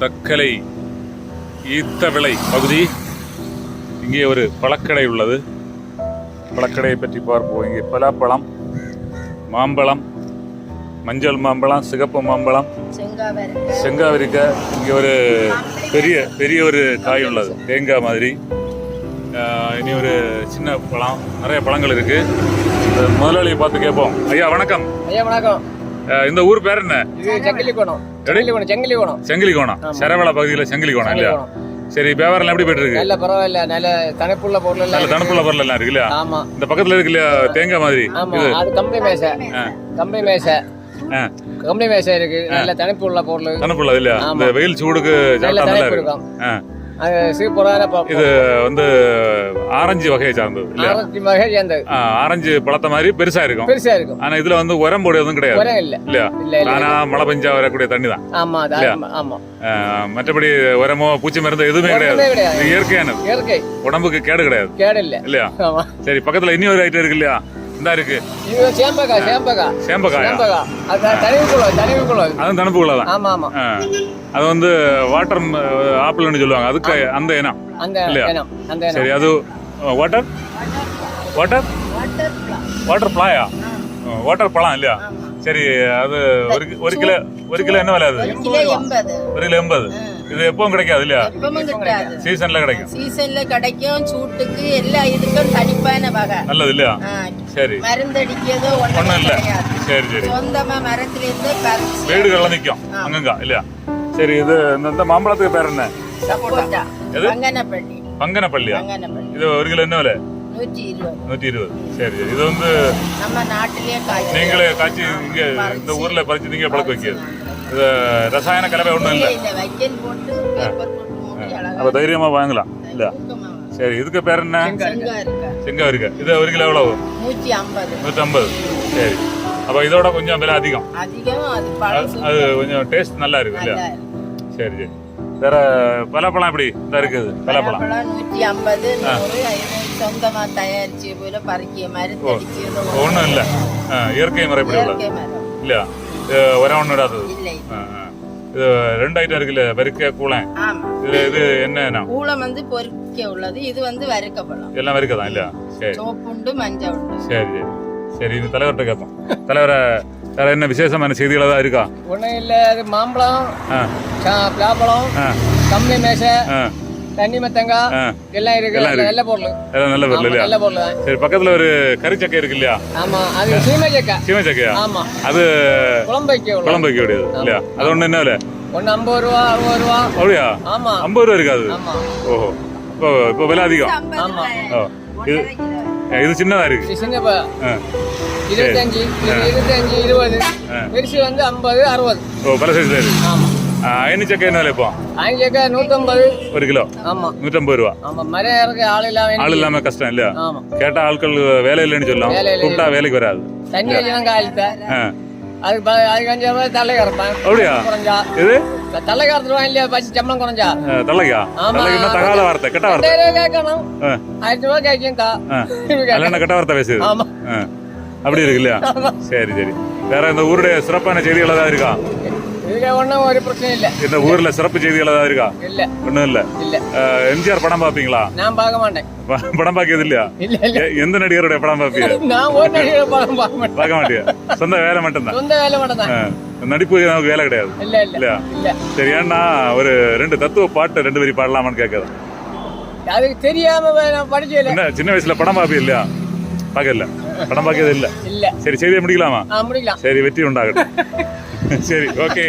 தக்கலை ஈத்தவிளை பகுதி. இங்கே ஒரு பழக்கடை உள்ளது. பழக்கடையை பற்றி பார்ப்போம். இங்கே பலாப்பழம் மாம்பழம் மஞ்சள் மாம்பழம் சிகப்பு மாம்பழம் செங்காவரிக்காய் இங்கே ஒரு பெரிய பெரிய ஒரு காய் உள்ளது. தேங்காய் மாதிரி. இனி ஒரு சின்ன பழம். நிறைய பழங்கள் இருக்குது முதலாளியை பார்த்து கேட்போம். ஐயா வணக்கம். ஐயா வணக்கம். இந்த ஊர் பேர் என்ன? செங்கிலி கோணம் செங்கிலி கோணம் சரவள பகுதியில் செங்கிலி கோணம் இல்லையா சரி வியாபாரம் எப்படி போயிட்டு இருக்கு? நல்ல பரவாயில்ல நல்ல தனப்புள்ள பொருள் நல்ல தனுப்புள்ள பொருள் எல்லாம் இருக்கு இல்லையா? ஆமா. இந்த பக்கத்துல இருக்கு இல்லையா? தேங்காய் மாதிரி. ஆமா அது கம்பி மேசை. கம்பி மேசை. கம்பி மேசை இருக்கு. நல்ல தனிப்பு உள்ள பொருள். தனுப்புள்ள இல்லையா? இந்த வெயில் சூடுக்கு நல்ல சாப்பிட்டா நல்லா இருக்கு இது வந்து ஆரஞ்சு வகையை சார்ந்தது ஆரஞ்சு பழத்த மாதிரி பெருசா இருக்கும் பெருசா இருக்கும் ஆனா இதுல வந்து உரம் போடுறதும் கிடையாது இல்ல. ஆனா மழை பெஞ்சா வரக்கூடிய தண்ணி தான் மற்றபடி உரமோ பூச்சி மருந்து எதுவுமே கிடையாது. இயற்கையானது. இயற்கை. உடம்புக்கு கேடு கிடையாது கேடு இல்ல. இல்லையா? சரி பக்கத்துல இனி ஒரு ஐட்டம் இருக்கு இல்லையா? இந்த இருக்கு. இது சேம்பகா சேம்பகா. அது தனிவுக்குள்ள தனிவுக்குள்ள தனுப்புக்குள்ள. தான். ஆமா ஆமா. அது வந்து வாட்டர் ஆப்பிள்னு சொல்லுவாங்க. அதுக்கு அந்த இனம். அந்த? இனம் சரி அது வாட்டர் வாட்டர் வாட்டர் பிளாயா வாட்டர் பழம் இல்லையா? சரி அது ஒரு ஒரு கிலோ ஒரு கிலோ என்ன விலை அது? ஒரு கிலோ எண்பது. இது எப்பவும் கிடைக்காது இல்லையா? சீசன்ல கிடைக்கும். சீசன்ல கிடைக்கும் சூட்டுக்கு எல்லா இதுக்கும் தனிப்பான வகை. நல்லது இல்லையா? சரி. மருந்தடிக்கிறதோ ஒண்ணும் ஒண்ணும் இல்ல. சரி சரி. சொந்தமா மரத்துல இருந்து பறிச்சு வீடுகள்ல நிக்கும். அங்கங்க இல்லையா? சரி இது இந்த- மாம்பழத்துக்கு பேர் என்ன? சப்போட்டா. எது? பங்கனப்பள்ளி பங்கனப்பள்ளியா பங்கனப்பள்ளி இது ஒரு கிலோ என்ன விலை? நூற்றி இருபது. சரி சரி. இது வந்து நம்ம நாட்டிலேயே காய்ச்சி நீங்களே காய்ச்சி இங்க இந்த ஊர்ல பறிச்சு நீங்க பழக்க வைக்கிறது. இது ரசாயன கலவை ஒண்ணும் இல்ல அப்ப தைரியமா வாங்கலாம். இல்ல. சரி இதுக்கு பேர் என்ன? செங்கா இருக்கா? இது ஒரு கிலோ எவ்வளவு? நூற்றி ஐம்பது. நூத்தி ஐம்பது. சரி. அப்ப இதோட கொஞ்சம் விலை அதிகம். அது கொஞ்சம் டேஸ்ட் நல்லா இருக்கு இல்லையா. சரி சரி. வேற பலாப்பழம் எப்படி? இந்த இருக்குது பலாப்பழம். பழம் நூற்றி ஐம்பது இது சொந்தமா தயாரிச்சு போல பறிக்க மருந்தடிச்சு ஒண்ணும் இல்ல. இயற்கை முறைப்படி உள்ளது. இல்லையா? இது உரம் ஒண்ணு இடாதது. இது ரெண்டு ஐட்டம் இருக்குல்ல வெறுக்க கூளம் ஆமா. இது இது என்ன கூளம் வந்து பொறிக்க உள்ளது. இது வந்து வறுக்க பழம். வெறுக்க தான் இல்லையா? சரி. சோப்புண்டு மஞ்சள் உண்டு. சரி சரி. சரி இது தலைவர்கிட்ட கேட்போம். தலைவரை வேற என்ன விசேஷமான செய்திகள் ஏதாவது இருக்கா? ஒண்ணும் இல்ல அது மாம்பழம் ஆ. கம்பி மேசை தண்ணி மத்தங்காய் எல்லாம் இருக்கு. எல்லாம் நல்ல- பொருள். எல்லாம் நல்ல பொருள் இல்லையா? நல்ல பொருள். சரி பக்கத்துல ஒரு கறிச்சக்கை இருக்கு இல்லையா? ஆமா அது சீமை சக்கா சீமை சக்கையா ஆமா. அது குழம்பு வைக்க உள்ள குழம்பு வைக்க முடியாது இல்லையா? அது ஒண்ணு என்ன விலை? ஒண்ணு ஐம்பது ரூபா அறுபது ரூபா. அப்படியா? ஆமா. ஐம்பது ரூபா இருக்காது? ஆமா. ஓஹோ. இப்போ இப்போ விலை அதிகம். ஆமா. ஓ இது இது சின்னதா இருக்கு. இது சின்ன. இருபத்தஞ்சு இருபத்தஞ்சு இருபது. பெருசு வந்து ஐம்பது அறுபது. ஓ பல சைஸ்ல இருக்கு. ஆமா. ஆ, அயனி சக்கை என்ன விலை இப்போ? அஞ்சு சக்கா நூத்தம்பது. ஒரு கிலோ? ஆமா. நூற்றம்பது ரூபா. ஆமா மரம் இறக்க ஆள் இல்லாம ஆள் இல்லாம கஷ்டம் இல்லையா? ஆமா. கேட்டா ஆட்கள் வேலை இல்லைன்னு. கூப்பிட்டா வேலைக்கு வராது. தண்ணி அதுக்கு அஞ்சு ரூபாய் தலை கறப்பேன். அப்படியா? குறைஞ்சா. இது? தலை கறத்துருவான் இல்லையா பச்சு சம்பளம் குறைஞ்சா? தலைக்கா? ஆமா. தகாத வார்த்தை கெட்ட வார்த்தை? கேட்கணும். ஆயிரத்தி ரூபாய் ஆ. நல்லெண்ண கெட்ட வார்த்தை பேசுது? ஆமா. அப்படி இருக்கு இல்லையா? சரி சரி. வேற இந்த ஊருடைய சிறப்பான செய்திகள் ஏதாவது இருக்கா? ஒண்ணும் ஒரு பிரச்சனை இல்ல. இந்த ஊர்ல சிறப்பு செய்திகள் ஏதாவது இருக்கா? இல்ல. ஒண்ணும் இல்ல. இல்ல. எம்ஜிஆர் படம் பாப்பீங்களா நான் பார்க்க மாட்டேன். படம் பாக்கியது இல்லையா? எந்த நடிகருடைய படம் பாப்பிய நான் ஒரு நடிகரை படம் பார்க்க மாட்டேன். பார்க்க மாட்டியா? சொந்த வேலை மட்டும்தான். சொந்த வேலை மட்டும் தான் ஆ. நடிப்பு நமக்கு வேலை கிடையாது. இல்ல இல்ல. இல்லையா? இல்ல. சரி ஏன்னா ஒரு ரெண்டு தத்துவ பாட்டு ரெண்டு வரி பாடலாமான்னு கேட்குது அதுக்கு தெரியாம வே- நான் படிச்சல என்ன சின்ன வயசுல படம் பாப்பி இல்லையா? பார்க்கல. படம் பார்க்கறது இல்ல. இல்ல. சரி செய்தியை முடிக்கலாமா? ஆ முடிக்கலாம். சரி வெற்றி உண்டாகட்டும். சரி ஓகே